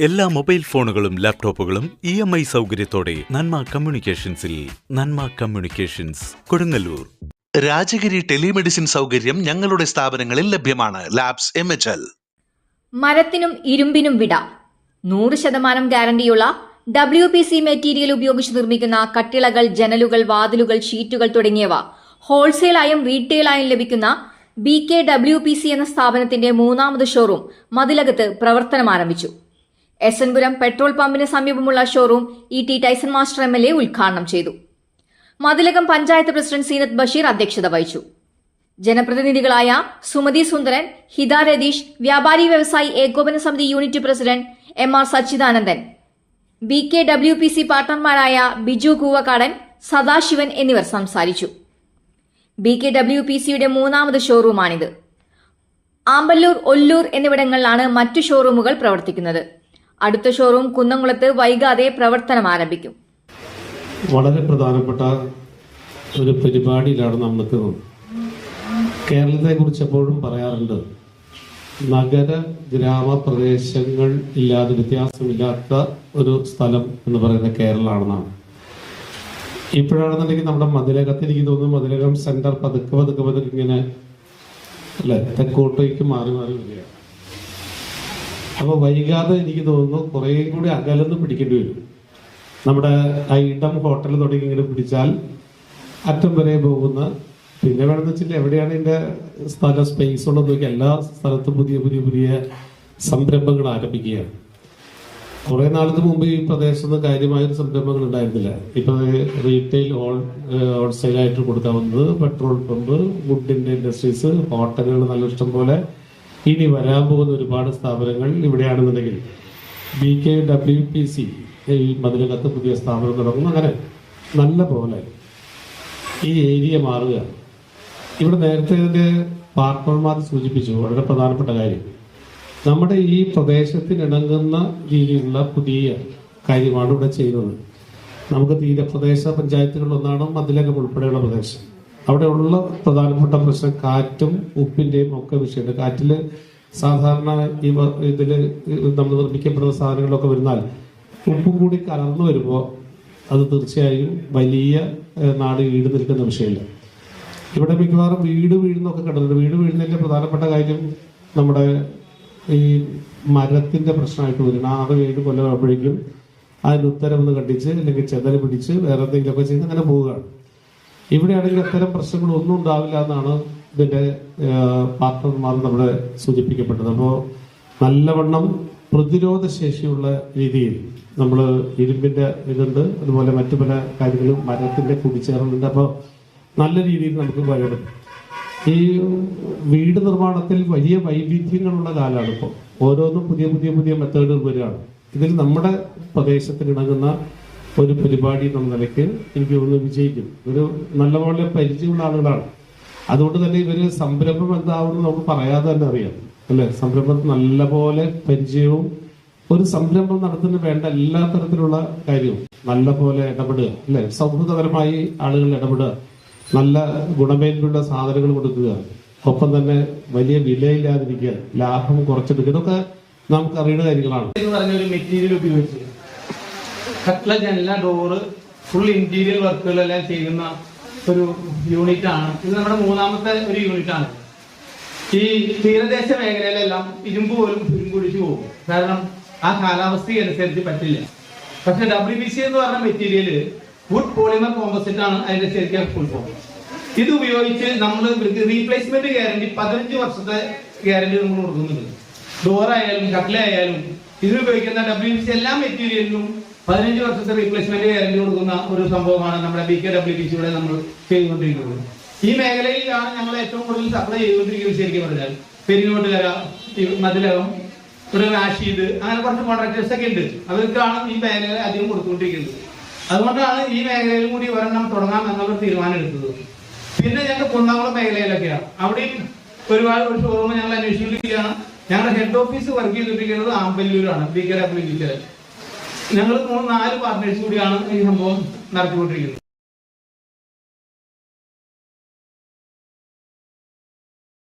എല്ലാ മൊബൈൽ ഫോണുകളും ലാപ്ടോപ്പുകളും ഇ എം ഐ സൗകര്യത്തോടെ നന്മ കമ്മ്യൂണിക്കേഷൻസിൽ നന്മ കമ്മ്യൂണിക്കേഷൻസ് കൊടുങ്ങല്ലൂർ. രാജഗിരി ടെലിമെഡിസിൻ സൗകര്യം ഞങ്ങളുടെ സ്ഥാപനങ്ങളിൽ ലഭ്യമാണ്. Labs M H L. മരത്തിനും ഇരുമ്പിനും വിട. നൂറ് ശതമാനം ഗ്യാരണ്ടിയുള്ള ഡബ്ല്യു പി സി മെറ്റീരിയൽ ഉപയോഗിച്ച് നിർമ്മിക്കുന്ന കട്ടിളകൾ ജനലുകൾ വാതിലുകൾ ഷീറ്റുകൾ തുടങ്ങിയവ ഹോൾസെയിലായും റീറ്റെയിലായും ലഭിക്കുന്ന B K W P C എന്ന സ്ഥാപനത്തിന്റെ മൂന്നാമത് ഷോറൂം മതിലകത്ത് പ്രവർത്തനം ആരംഭിച്ചു എസ് എൻ പെട്രോൾ പമ്പിന് സമീപമുള്ള showroom E T Taison master M L A ഉദ്ഘാടനം ചെയ്തു. മതിലകം പഞ്ചായത്ത് പ്രസിഡന്റ് സീനത്ത് ബഷീർ അധ്യക്ഷത വഹിച്ചു. ജനപ്രതിനിധികളായ സുമതി സുന്ദരൻ ഹിത രതീഷ് വ്യാപാരി വ്യവസായി ഏകോപന സമിതി unit president M R Sachidanandan B K W P C പാർട്ണർമാരായ Biju Koovakkadan Sadasivan എന്നിവർ സംസാരിച്ചു. ബി കെ ഡബ്ല്യു പി സിയുടെ മൂന്നാമത് ഷോറൂമാണിത്. ആമ്പല്ലൂർ ഒല്ലൂർ എന്നിവിടങ്ങളിലാണ് മറ്റു ഷോറൂമുകൾ പ്രവർത്തിക്കുന്നത്. അടുത്ത ഷോറൂം കുന്നംകുളത്ത് വൈകാതെ പ്രവർത്തനം ആരംഭിക്കും. വളരെ പ്രധാനപ്പെട്ട ഒരു പരിപാടിയിലാണ് നമ്മൾ നിൽക്കുന്നത്. കേരളത്തെക്കുറിച്ച് എപ്പോഴും പറയാറുണ്ട് നഗര ഗ്രാമ പ്രദേശങ്ങൾ ഇല്ലാതെ വ്യത്യാസമില്ലാത്ത ഒരു സ്ഥലം എന്ന് പറയുന്ന കേരളമാണെന്നാണ് ഇപ്പോഴാണെന്നുണ്ടെങ്കിൽ നമ്മുടെ മതിലകത്ത് എനിക്ക് തോന്നുന്നു മതിലകം സെന്റർ പതുക്കെ പതുക്കെ പതുക്കെ ഇങ്ങനെ അല്ലെ തെക്കോട്ടേക്ക് മാറി മാറി വരികയാണ്. അപ്പോൾ വൈകാതെ എനിക്ക് തോന്നുന്നു കുറേ കൂടി അകലെന്ന് പിടിക്കേണ്ടി വരും. നമ്മുടെ ഐഡം ഹോട്ടൽ തുടങ്ങി ഇങ്ങനെ പിടിച്ചാൽ അറ്റം വരെ പോകുന്ന പിന്നെ വേണമെന്ന് വെച്ചാൽ എവിടെയാണ് എന്റെ സ്ഥല സ്പേസ് ഉള്ളത് നോക്കി എല്ലാ സ്ഥലത്തും പുതിയ പുതിയ പുതിയ സംരംഭങ്ങൾ ആരംഭിക്കുകയാണ്. കുറെ നാളിന് മുമ്പ് ഈ പ്രദേശത്ത് കാര്യമായൊരു സംരംഭങ്ങൾ ഉണ്ടായിരുന്നില്ല. ഇപ്പൊ റീറ്റെയിൽ ഹോൾ ഹോൾസെയിൽ ആയിട്ട് കൊടുക്കാവുന്നത് പെട്രോൾ പമ്പ് വുഡിന്റെ ഇൻഡസ്ട്രീസ് ഹോട്ടലുകൾ നല്ല ഇഷ്ടം പോലെ ഇനി വരാൻ പോകുന്ന ഒരുപാട് സ്ഥാപനങ്ങൾ ഇവിടെയാണെന്നുണ്ടെങ്കിൽ B K W P C മതിലകത്ത് പുതിയ സ്ഥാപനം തുടങ്ങുന്നു. അങ്ങനെ നല്ല പോലെ ഈ ഏരിയ മാറുക ഇവിടെ നേരത്തെ ഇതിന്റെ പാർട്ണർമാർ സൂചിപ്പിച്ചു. വളരെ പ്രധാനപ്പെട്ട കാര്യം. നമ്മുടെ ഈ പ്രദേശത്തിനിണങ്ങുന്ന രീതിയിലുള്ള പുതിയ കാര്യമാണ് ഇവിടെ ചെയ്യുന്നത്. നമുക്ക് തീരപ്രദേശ പഞ്ചായത്തുകളിലൊന്നാണ് മതിലകം ഉൾപ്പെടെയുള്ള പ്രദേശം? അവിടെയുള്ള പ്രധാനപ്പെട്ട പ്രശ്നം കാറ്റും ഉപ്പിന്റെയും ഒക്കെ വിഷയമുണ്ട്. കാറ്റിൽ സാധാരണ ഈ ഇതിൽ നമ്മൾ നിർമ്മിക്കപ്പെടുന്ന സാധനങ്ങളൊക്കെ വരുന്നാൽ ഉപ്പും കൂടി കലർന്നു വരുമ്പോൾ അത് തീർച്ചയായും വലിയ നാട് ഈട് നിൽക്കുന്ന വിഷയമില്ല. ഇവിടെ മിക്കവാറും വീട് വീഴുന്നൊക്കെ കണ്ടിട്ടുണ്ട്. വീട് വീഴുന്നതിന്റെ പ്രധാനപ്പെട്ട കാര്യം നമ്മുടെ ഈ മരത്തിന്റെ പ്രശ്നമായിട്ട് വരണം ആറ് വീട് കൊല്ലമാകുമ്പോഴേക്കും അതിന് ഉത്തരം ഒന്ന് കണ്ടിച്ച് അല്ലെങ്കിൽ ചെതൽ പിടിച്ച് വേറെ എന്തെങ്കിലുമൊക്കെ ചെയ്ത് അങ്ങനെ പോവുകയാണ്. ഇവിടെയാണെങ്കിൽ അത്തരം പ്രശ്നങ്ങൾ ഒന്നും ഉണ്ടാവില്ല എന്നാണ് ഇതിന്റെ പാർട്ണർമാർ നമ്മുടെ സൂചിപ്പിക്കപ്പെട്ടത്. അപ്പോൾ നല്ലവണ്ണം പ്രതിരോധ ശേഷിയുള്ള രീതിയിൽ നമ്മൾ ഇരുമ്പിന്റെ ഇതുണ്ട് അതുപോലെ മറ്റു പല കാര്യങ്ങളും മരത്തിന്റെ കൂടിച്ചേരലുണ്ട് അപ്പോൾ നല്ല രീതിയിൽ നമുക്ക് പറയണം ഈ വീട് നിർമ്മാണത്തിൽ വലിയ വൈവിധ്യങ്ങളുള്ള കാലമാണ് ഇപ്പോൾ ഓരോന്നും പുതിയ പുതിയ പുതിയ മെത്തേഡുകൾ വരികയാണ്. ഇതിൽ നമ്മുടെ പ്രദേശത്തിന് ഇണങ്ങുന്ന ഒരു പരിപാടി എന്ന നിലയ്ക്ക് എനിക്ക് തോന്നുന്നു വിജയിക്കും. ഒരു നല്ലപോലെ പരിചയമുള്ള ആളുകളാണ്. അതുകൊണ്ട് തന്നെ ഇവർ സംരംഭം എന്താവുമെന്ന് നമുക്ക് പറയാതെ തന്നെ അറിയാം. അല്ലെ? സംരംഭം നല്ലപോലെ പരിചയവും ഒരു സംരംഭം നടത്തുന്ന വേണ്ട എല്ലാ തരത്തിലുള്ള കാര്യവും. നല്ലപോലെ ഇടപെടുക അല്ലെ? സൗഹൃദപരമായി ആളുകൾ ഇടപെടുക നല്ല ഗുണമേന്മയുള്ള സാധനങ്ങൾ കൊടുക്കുക ഒപ്പം തന്നെ വലിയ വിലയില്ലാതിരിക്കുക ലാഭം കുറച്ചെടുക്കുക. ഇതൊക്കെ നമുക്ക് അറിയുന്ന കാര്യങ്ങളാണ് മെറ്റീരിയൽ ഉപയോഗിച്ച് കട്ട്ല ജനല ഡോറ് ഫുൾ ഇന്റീരിയർ വർക്കുകളെല്ലാം ചെയ്യുന്ന ഒരു യൂണിറ്റ് ആണ് ഇത് നമ്മുടെ മൂന്നാമത്തെ ഒരു യൂണിറ്റ് ആണ് ഈ തീരദേശ മേഖലയിലെല്ലാം ഇരുമ്പ് പോലും ഇരുമ്പൊടിച്ചു പോകും. കാരണം ആ കാലാവസ്ഥയ്ക്ക് അനുസരിച്ച് പറ്റില്ല. പക്ഷെ ഡബ്ല്യു ബി സി എന്ന് പറഞ്ഞ മെറ്റീരിയൽ വുഡ് പോളിമർ കോമ്പസിറ്റ് ആണ് അതിന്റെ ശരിക്കും ഫുൾ ഫോം ഇത് ഉപയോഗിച്ച് നമ്മൾ റീപ്ലേസ്മെന്റ് ഗ്യാരണ്ടി പതിനഞ്ച് വർഷത്തെ ഗ്യാരണ്ടി നമ്മൾ കൊടുക്കുന്നുണ്ട്. ഡോറായാലും ആയാലും കട്ട്ല ആയാലും ഇതിൽ ഉപയോഗിക്കുന്ന ഡബ്ല്യു ബി സി എല്ലാ മെറ്റീരിയലിലും പതിനഞ്ച് വർഷത്തെ റീപ്ലേസ്മെന്റ് ഗ്യാരണ്ടി കൊടുക്കുന്ന ഒരു സംഭവമാണ് നമ്മുടെ ബി കെ ഡബ്ല്യു ടി സിയുടെ നമ്മൾ ചെയ്തുകൊണ്ടിരിക്കുന്നത്. ഈ മേഖലയിലാണ് ഞങ്ങൾ ഏറ്റവും കൂടുതൽ സപ്ലൈ ചെയ്തുകൊണ്ടിരിക്കുന്നത് ശരിക്കും പറഞ്ഞാൽ. പെരിങ്ങോട്ടുകര കര മതിലകം ഇവിടെ റാഷീദ് അങ്ങനെ കുറച്ച് കോൺട്രാക്ടേഴ്സ് ഒക്കെ ഉണ്ട്. അവർക്കാണ് ഈ മേഖല അധികം കൊടുത്തുകൊണ്ടിരിക്കുന്നത്. അതുകൊണ്ടാണ് ഈ മേഖലയിൽ കൂടി ഒരെണ്ണം തുടങ്ങാം എന്നുള്ള തീരുമാനം എടുത്തത്. പിന്നെ ഞങ്ങൾ കുന്നംകുളം മേഖലയിലൊക്കെയാണ്. അവിടെയും ഒരുപാട് ഒരു ഷോറൂം ഞങ്ങൾ അന്വേഷിച്ചിരിക്കുകയാണ് ഞങ്ങളുടെ ഹെഡ് ഓഫീസ് വർക്ക് ചെയ്തിരിക്കുന്നത് ആമ്പല്ലൂരാണ് ബി കെ ഡബ്ല്യു ഞങ്ങൾ മൂന്ന് നാല് പാർട്ട്നേഴ്സ് കൂടിയാണ് ഈ സംഭവം നടത്തിക്കൊണ്ടിരിക്കുന്നത്.